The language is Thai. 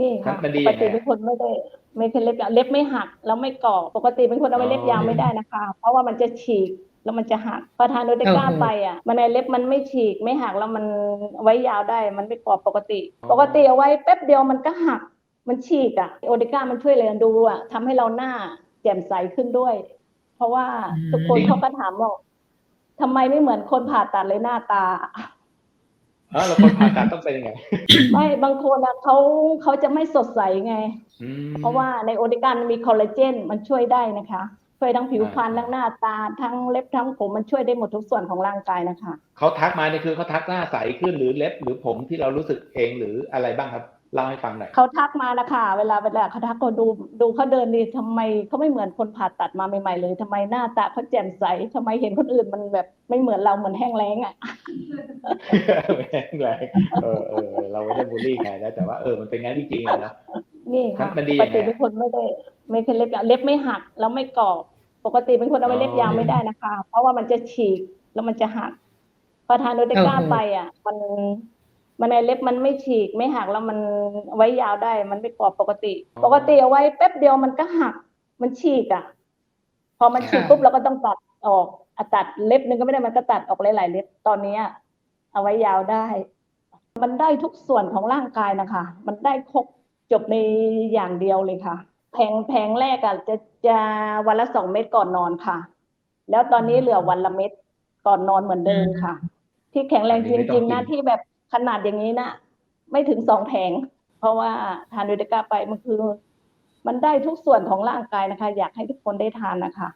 นี่ครัค่ะบมันดีปยักงไงติเป็นคนไม่ได้ ไม่เคยเล็บยาวเล็บไม่หักแล้วไม่ก่อ ปกติเป็นคนเอาไว้เล็บยาวไม่ได้นะคะ เพราะว่ามันจะฉีกแล้วมันจะหักพอทานโดเดก้าโอ้โหไปอะ มันในเล็บมันไม่ฉีกไม่หักแล้วมันไว้ยาวได้ มันไม่กรอบปกติ ปกติเอาไว้แป๊บเดียวมันก็หัก มันฉีกอะโอเดก้ามันช่วยเลยดูอะทำให้เราหน้าแจ่มใสขึ้นด้วย เพราะว่าทุกคนเขาก็ถามว่าทำไมไม่เหมือนคนผ่าตัดเลยหน้าตา อ๋อแล้วคนผ่าตัดต้องเป็นยังไง ไม่บางคนอะเขาเขาจะไม่สดใสไงอืมเพราะว่าในโอเดก้ามันมีคอลลาเจนมันช่วยได้นะคะช่วยทั้งผิวพรรณอ่าทั้งหน้าตาทั้งเล็บทั้งผมมันช่วยได้หมดทุกส่วนของร่างกายนะคะเขาทักมาเนี่ยคือเขาทักหน้าใสขึ้นหรือเล็บหรือผมที่เรารู้สึกเองหรืออะไรบ้างครับเล่าให้ฟังหน่อยเขาทักมานะคะเวลาเวลาเขาทักก็ดูดูเขาเดินดีทำไมเขาไม่เหมือนคนผ่าตัดมาใหม่ๆเลยทำไมหน้าตาเขาแจ่มใสทำไมเห็นคนอื่นมันแบบไม่เหมือนเราเหมือนแห้งแล้งอะ แรงแรงเออเออเออเราไม่ได้บูลลี่ใครนะแต่ว่าเออมันเป็นงั้นจริงๆอะนะนี่ครัค่ะบมันดีปยักงไงติเป็นคนไม่ได้ ไม่เคยเล็บยาวเล็บไม่หักแล้วไม่กรอบปกติเป็นคนเอาไว้เล็บยาวไม่ได้นะคะ เพราะว่ามันจะฉีกแล้วมันจะหักพอทานโดเดก้าโอ้โหไปอะ มันมันในเล็บมันไม่ฉีกไม่หักแล้วมันไว้ยาวได้ มันไม่กรอบปกติ ปกติเอาไว้แป๊บเดียวมันก็หัก มันฉีกอะ พอมันฉีกปุ๊บเราก็ต้องตัดออกอะตัดเล็บหนึ่งก็ไม่ได้มันก็ตัดออกหลายๆเล็บตอนเนี้ย เอาไว้ยาวได้ มันได้ทุกส่วนของร่างกายนะคะ มันได้ครบจบในอย่างเดียวเลยค่ะ แผงแผงแรกอะจะจะวันละสองเม็ดก่อนนอนค่ะ แล้วตอนนี้เหลือวันละเม็ดก่อนนอนเหมือนเดิมค่ะ ที่แข็งแรงจริงๆนะที่แบบขนาดอย่างนี้นะไม่ถึงสองแผง เพราะว่าทานดูดก้าไปมันคือ มันได้ทุกส่วนของร่างกายนะคะ อยากให้ทุกคนได้ทานนะคะ